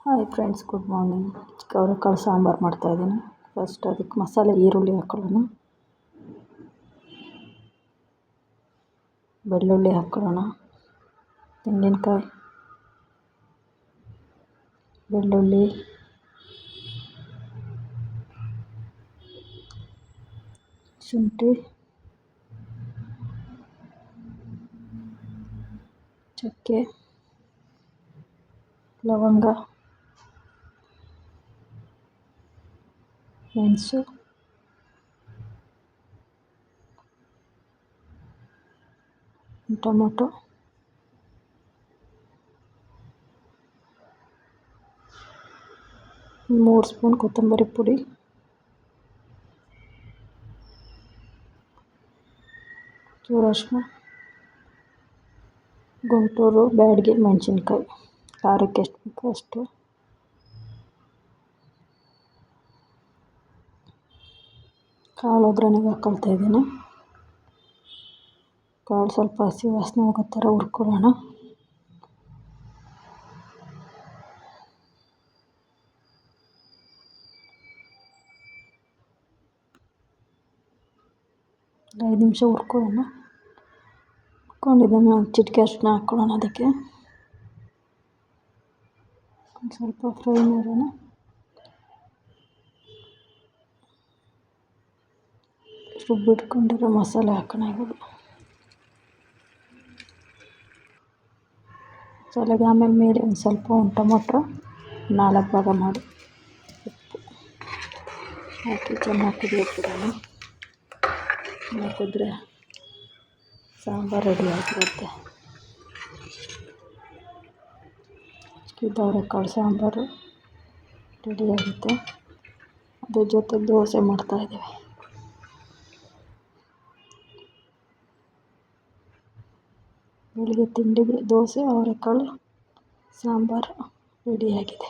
Hi friends good morning ಅವರೆಕಾಳು ಸಾಂಬಾರು ಮಾಡ್ತಾಯಿದ್ದೀನಿ first ಅದಕ್ಕೆ ಮಸಾಲೆ ಈರುಳ್ಳಿ ಹಾಕ್ಕೊಳ್ಳೋಣ ಬೆಳ್ಳುಳ್ಳಿ ಹಾಕ್ಕೊಳ್ಳೋಣ ತೆಂಗಿನಕಾಯಿ ಬೆಳ್ಳುಳ್ಳಿ ಶುಂಠಿ ಚಕ್ಕೆ ಲವಂಗ ಮೆಣಸು ಟೊಮೊಟೊ ಮೂರು ಸ್ಪೂನ್ ಕೊತ್ತಂಬರಿ ಪುಡಿ ಚೂರು ಅರಿಶಿನ ಗುಂಟೂರು ಬ್ಯಾಡಗಿ ಮೆಣಸಿನ್ಕಾಯಿ ಖಾರಕ್ಕೆ ಎಷ್ಟು ಬೇಕೋ ಅಷ್ಟು ಕಾಳು ಒಗ್ಗರಣೆಗೆ ಹಾಕ್ಕೊಳ್ತಾ ಇದ್ದೀನಿ. ಕಾಳು ಸ್ವಲ್ಪ ಹಸಿ ವಾಸನೆ ಹೋಗೋ ಥರ ಹುರ್ಕೊಳ್ಳೋಣ. ಐದು ನಿಮಿಷ ಹುರ್ಕೊಳ್ಳೋಣ. ಹುರ್ಕೊಂಡಿದ್ದಾನೆ ಒಂದು ಚಿಟಿಕೆ ಅಷ್ಟು ಹಾಕ್ಕೊಳ್ಳೋಣ ಅದಕ್ಕೆ. ಸ್ವಲ್ಪ ಫ್ರೈ ಮಾಡೋಣ. ರುಬ್ಬಿಟ್ಕೊಂಡಿರೋ ಮಸಾಲೆ ಹಾಕೋಣ ಇವಾಗ. ಮಸಾಲೆಗೆ ಆಮೇಲೆ ಮೇಲೆ ಒಂದು ಸ್ವಲ್ಪ ಒಂದು ಟೊಮೊಟೊ, ನಾಲ್ಕು ಭಾಗ ಮಾಡಿ ಉಪ್ಪು. ಹಾಕಿ ಚೆನ್ನಾಗಿ ಕುದಿಯೋಕ್ಬಿಡೋಣ ಹಾಕಿದ್ರೆ ಸಾಂಬಾರು ರೆಡಿ ಆಗಿರುತ್ತೆ. ಅವರೆಕಾಳು ಸಾಂಬಾರು ರೆಡಿಯಾಗುತ್ತೆ ಅದ್ರ ಜೊತೆ ದೋಸೆ ಮಾಡ್ತಾಯಿದ್ದೀವಿ ಬೆಳಿಗ್ಗೆ ತಿಂಡಿಗೆ ದೋಸೆ ಅವರೆಕಾಳು ಸಾಂಬಾರು ರೆಡಿಯಾಗಿದೆ